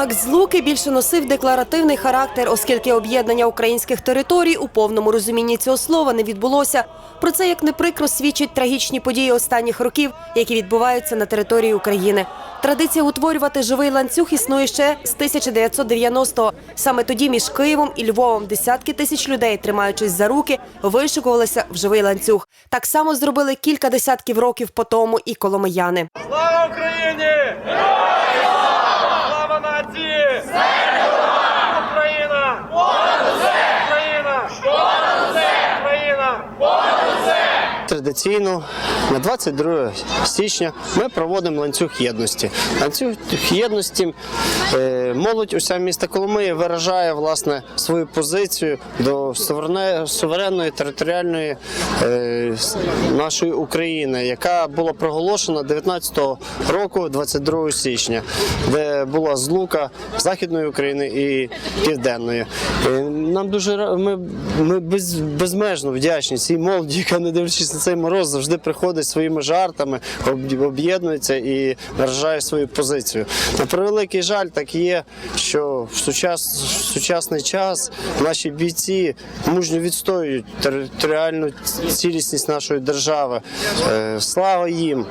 Акт злуки більше носив декларативний характер, оскільки об'єднання українських територій у повному розумінні цього слова не відбулося. Про це як не прикро свідчать трагічні події останніх років, які відбуваються на території України. Традиція утворювати живий ланцюг існує ще з 1990-го. Саме тоді між Києвом і Львовом десятки тисяч людей, тримаючись за руки, вишикувалися в живий ланцюг. Так само зробили кілька десятків років по тому і коломияни. Слава Україні! Героям! Традиційно на 22 січня ми проводимо ланцюг єдності. Ланцюг єдності е, молодь уся міста Коломиї виражає власне свою позицію до суверенної територіальної е, нашої України, яка була проголошена 19 року, 22 січня, де була злука Західної України і Південної. Е, Нам дуже ми, ми без, безмежно вдячні цій молоді, яка не дивлячись на цей мороз, завжди приходить своїми жартами, об'єднується і виражає свою позицію. На превеликий жаль, так є, що в, сучас, в сучасний час наші бійці мужньо відстоюють територіальну цілісність нашої держави. Е, Слава їм!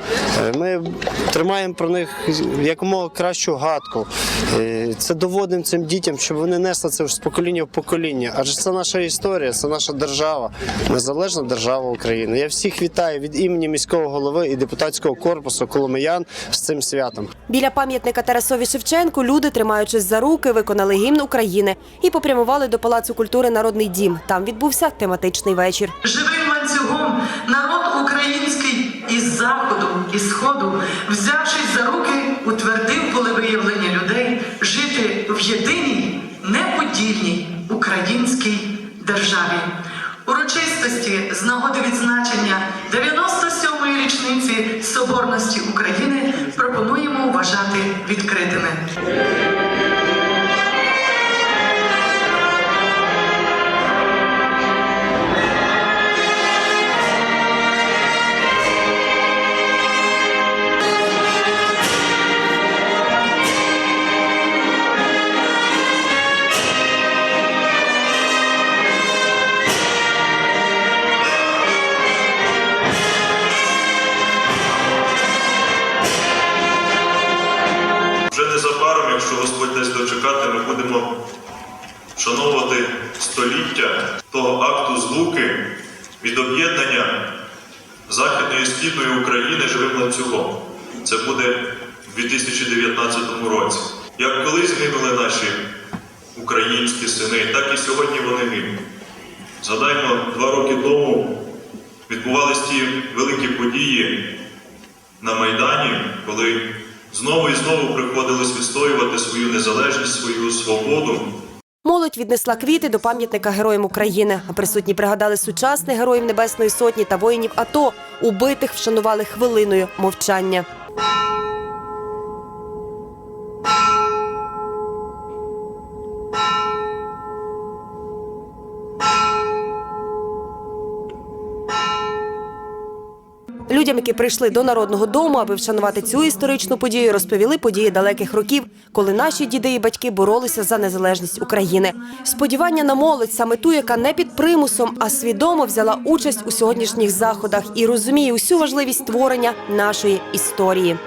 Е, Ми тримаємо про них якомога кращу гадку. Е, Це доводимо цим дітям, щоб вони несли це з покоління в покоління. Адже це наша історія, це наша держава, незалежна держава України. Я всіх вітаю від імені міського голови і депутатського корпусу Коломиян з цим святом. Біля пам'ятника Тарасові Шевченку люди, тримаючись за руки, виконали гімн України і попрямували до Палацу культури Народний дім. Там відбувся тематичний вечір. Живим ланцюгом народ український із заходу і сходу, взявшись за руки, утвердив волевиявлення людей жити в єдиній неподільній українській державі. Урочистості з нагоди відзначення вважати відкритими. Господь дасть дочекати, ми будемо вшановувати століття того акту злуки від об'єднання Західної і Східної України живим ланцюгом. Це буде в 2019 році. Як колись гинули наші українські сини, так і сьогодні вони гинуть. Згадаймо, два роки тому відбувалися ті великі події на Майдані, коли знову і знову приходилось відстоювати свою незалежність, свою свободу. Молодь віднесла квіти до пам'ятника Героям України. А присутні пригадали сучасних героїв Небесної Сотні та воїнів АТО. Убитих вшанували хвилиною мовчання. Людям, які прийшли до народного дому, аби вшанувати цю історичну подію, розповіли події далеких років, коли наші діди і батьки боролися за незалежність України. Сподівання на молодь саме ту, яка не під примусом, а свідомо взяла участь у сьогоднішніх заходах і розуміє усю важливість творення нашої історії.